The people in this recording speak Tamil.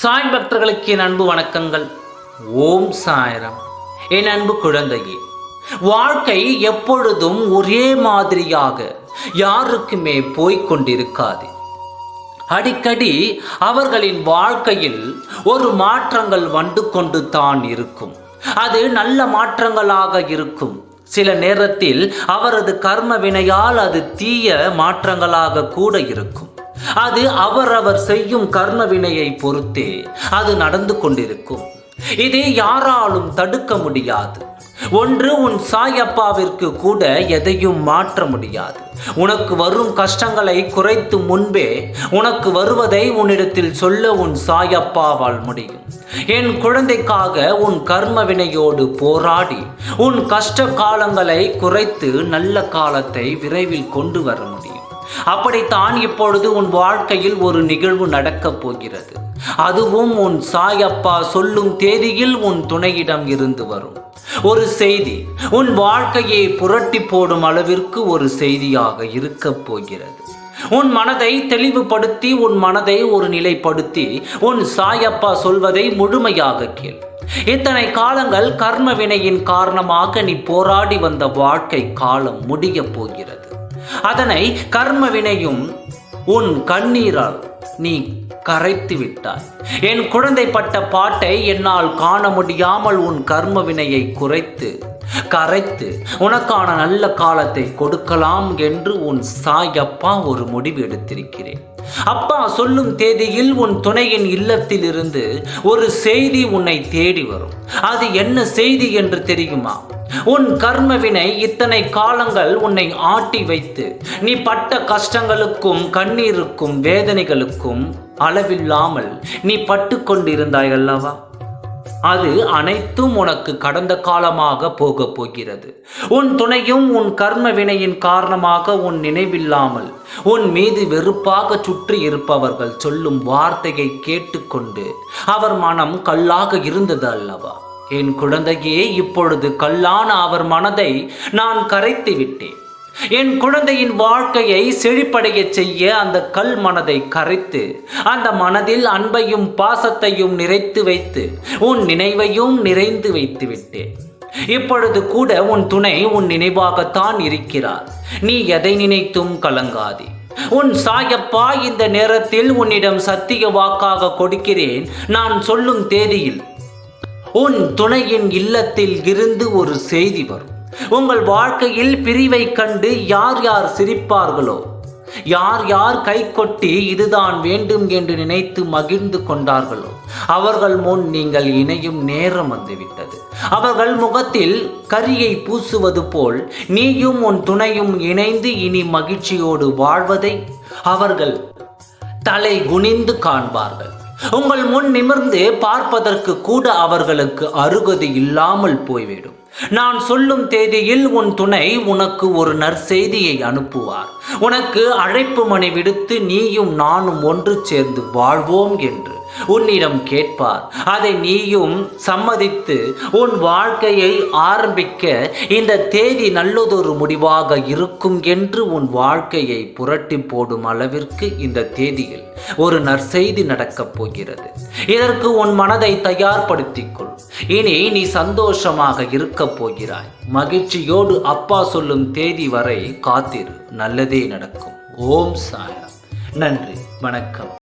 சாய் பக்தர்களுக்கு என் அன்பு வணக்கங்கள். ஓம் சாயரம். என் அன்பு குழந்தையே வாழ்க்கை எப்பொழுதும் ஒரே மாதிரியாக யாருக்குமே போய்கொண்டிருக்காது அடிக்கடி அவர்களின் வாழ்க்கையில் ஒரு மாற்றங்கள் வந்து கொண்டு தான் இருக்கும். அது நல்ல மாற்றங்களாக இருக்கும். சில நேரத்தில் அவரது கர்ம வினையால் அது தீய மாற்றங்களாக கூட இருக்கும். அது அவரவர் செய்யும் கர்ம வினையை பொறுத்தே அது நடந்து கொண்டிருக்கும். இதை யாராலும் தடுக்க முடியாது. ஒன்று உன் சாயப்பாவிற்கு கூட எதையும் மாற்ற முடியாது. உனக்கு வரும் கஷ்டங்களை குறைத்து முன்பே உனக்கு வருவதை உன்னிடத்தில் சொல்ல உன் சாயப்பாவால் முடியும். என் குழந்தைக்காக உன் கர்ம வினையோடு போராடி உன் கஷ்ட காலங்களை குறைத்து நல்ல காலத்தை விரைவில் கொண்டு வர முடியும். அப்படித்தான் இப்பொழுது உன் வாழ்க்கையில் ஒரு நிகழ்வு நடக்கப் போகிறது. அதுவும் உன் சாயப்பா சொல்லும் தேதியில் உன் துணையிடம் இருந்து வரும். ஒரு செய்தி உன் வாழ்க்கையை புரட்டி போடும் அளவிற்கு ஒரு செய்தியாக இருக்கப் போகிறது. உன் மனதை தெளிவுபடுத்தி உன் மனதை ஒரு நிலைப்படுத்தி உன் சாயப்பா சொல்வதை முழுமையாக கேள். இத்தனை காலங்கள் கர்ம வினையின் காரணமாக நீ போராடி வந்த வாழ்க்கை காலம் முடியப் போகிறது. அதனை கர்ம வினையும் உன் கண்ணீரால் நீ கரைத்து விட்டாய். என் குழந்தை பட்ட பாட்டை என்னால் காண முடியாமல் உன் கர்ம வினையை குறைத்து கரைத்து உனக்கான நல்ல காலத்தை கொடுக்கலாம் என்று உன் சாயப்பா ஒரு முடிவு எடுத்திருக்கிறேன். அப்பா சொல்லும் தேதியில் உன் துணையின் இல்லத்தில் இருந்து ஒரு செய்தி உன்னை தேடி வரும். அது என்ன செய்தி என்று தெரியுமா? உன் கர்மவினை இத்தனை காலங்கள் உன்னை ஆட்டி வைத்து நீ பட்ட கஷ்டங்களுக்கும் கண்ணீருக்கும் வேதனைகளுக்கும் அளவில்லாமல் நீ பட்டு கொண்டிருந்தாய் அல்லவா? அது அனைத்தும் உனக்கு கடந்த காலமாக போகப் போகிறது. உன் துணையும் உன் கர்ம வினையின் காரணமாக உன் நினைவில்லாமல் உன் மீது வெறுப்பாக சுற்றி இருப்பவர்கள் சொல்லும் வார்த்தையை கேட்டுக்கொண்டு அவர் மனம் கல்லாக இருந்தது அல்லவா? என் குழந்தையே இப்பொழுது கல்லான அவர் மனதை நான் கரைத்து விட்டேன். என் குழந்தையின் வாழ்க்கையை செழிப்படைய செய்ய அந்த கல் மனதை கரைத்து அந்த மனதில் அன்பையும் பாசத்தையும் நிறைத்து வைத்து உன் நினைவையும் நிறைந்து வைத்து விட்டேன். இப்பொழுது கூட உன் துணை உன் நினைவாகத்தான் இருக்கிறார். நீ எதை நினைத்தும் கலங்காதே. உன் சாயப்பா இந்த நேரத்தில் உன்னிடம் சத்திய வாக்காக கொடுக்கிறேன். நான் சொல்லும் தேதியில் உன் துணையின் இல்லத்தில் இருந்து ஒரு செய்தி வரும். உங்கள் வாழ்க்கையில் பிரிவை கண்டு யார் யார் சிரிப்பார்களோ யார் யார் கை கொட்டி இதுதான் வேண்டும் என்று நினைத்து மகிழ்ந்து கொண்டார்களோ அவர்கள் முன் நீங்கள் இணையும் நேரம் வந்துவிட்டது. அவர்கள் முகத்தில் கரியை பூசுவது போல் நீயும் உன் துணையும் இணைந்து இனி மகிழ்ச்சியோடு வாழ்வதை அவர்கள் தலை குனிந்து காண்பார்கள். உங்கள் முன் நிமிர்ந்து பார்ப்பதற்கு கூட அவர்களுக்கு அருகது இல்லாமல் போய்விடும். நான் சொல்லும் தேதியில் உன் துணை உனக்கு ஒரு நற்செய்தியை அனுப்புவார். உனக்கு அழைப்பு மணி விடுத்து நீயும் நானும் ஒன்று சேர்ந்து வாழ்வோம் என்று. உன்னிடம் கேட்பார். அதை நீயும் சம்மதித்து உன் வாழ்க்கையை ஆரம்பிக்க இந்த தேதி நல்லதொரு முடிவாக இருக்கும் என்று உன் வாழ்க்கையை புரட்டி போடும் அளவிற்கு இந்த தேதியில் ஒரு நற்செய்தி நடக்கப் போகிறது. இதற்கு உன் மனதை தயார்படுத்திக் கொள் இனி நீ சந்தோஷமாக இருக்கப் போகிறாய். மகிழ்ச்சியோடு அப்பா சொல்லும் தேதி வரை காத்திரு. நல்லதே நடக்கும். ஓம் சாயா நன்றி. வணக்கம்.